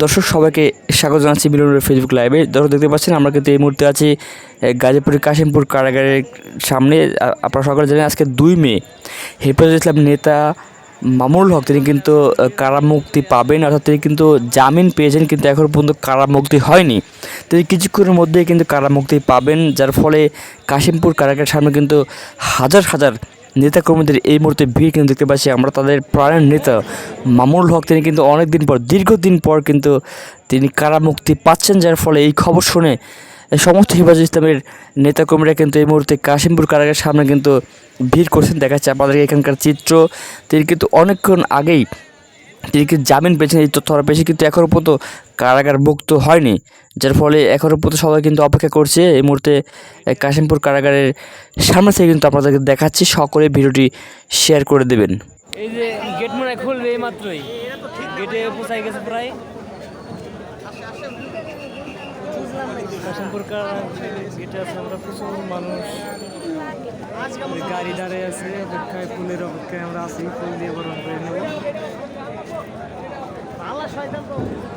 দর্শক, সবাইকে স্বাগত জানাচ্ছি মিলনের ফেসবুক লাইভে দর্শক, দেখতে পাচ্ছেন, আমরা কিন্তু এই মুহূর্তে আছি গাজীপুরের কাশিমপুর কারাগারের সামনে। আপনারা সকলে জানেন, আজকে দুই মে। হেফাজত ইসলাম নেতা মামুনুল হক, তিনি কিন্তু কারামুক্তি পাবেন। অর্থাৎ তিনি কিন্তু জামিন পেয়েছেন, কিন্তু এখনও পর্যন্ত কারামুক্তি হয়নি। তিনি কিছুক্ষণের মধ্যেই কিন্তু কারামুক্তি পাবেন, যার ফলে কাশিমপুর কারাগারের সামনে কিন্তু হাজার হাজার নেতাকর্মীদের এই মুহূর্তে ভিড় কিন্তু দেখতে পাচ্ছি। আমরা তাদের প্রাণের নেতা মামুল হক, তিনি কিন্তু অনেক দিন পর, দীর্ঘদিন পর কিন্তু তিনি কারামুক্তি পাচ্ছেন, যার ফলে এই খবর শুনে সমস্ত হিফাজ ইসলামের নেতাকর্মীরা কিন্তু এই মুহূর্তে কাশিমপুর কারাগারের সামনে কিন্তু ভিড় করছেন, দেখাচ্ছে আমাদের এখানকার চিত্র। তিনি কিন্তু অনেকক্ষণ আগেই তিনি কিন্তু জামিন পেয়েছেন? এই তথ্য পেয়েছি কিন্তু এখনও পর্যন্ত কারাগার মুক্ত হয়নি। যার ফলে এখনও পর্যন্ত সবাই কিন্তু অপেক্ষা করছে। এই মুহূর্তে কাশিমপুর কারাগারের সামনে থেকে কিন্তু আপনাদেরকে দেখাচ্ছি। সকলে ভিডিওটি শেয়ার করে দেবেন। এই যে গেট মনে হয় খুলবে এই মাত্রই। গেটে পোষাই গেছে প্রায়। কাশিমপুর গেটে আছে আমরা প্রচুর মানুষ। গাড়ি দাঁড়িয়ে আছে। অপেক্ষায় ফুলের অপেক্ষায় আমরা আছি। ফুল দিয়ে বরণ করে নেব 階段と。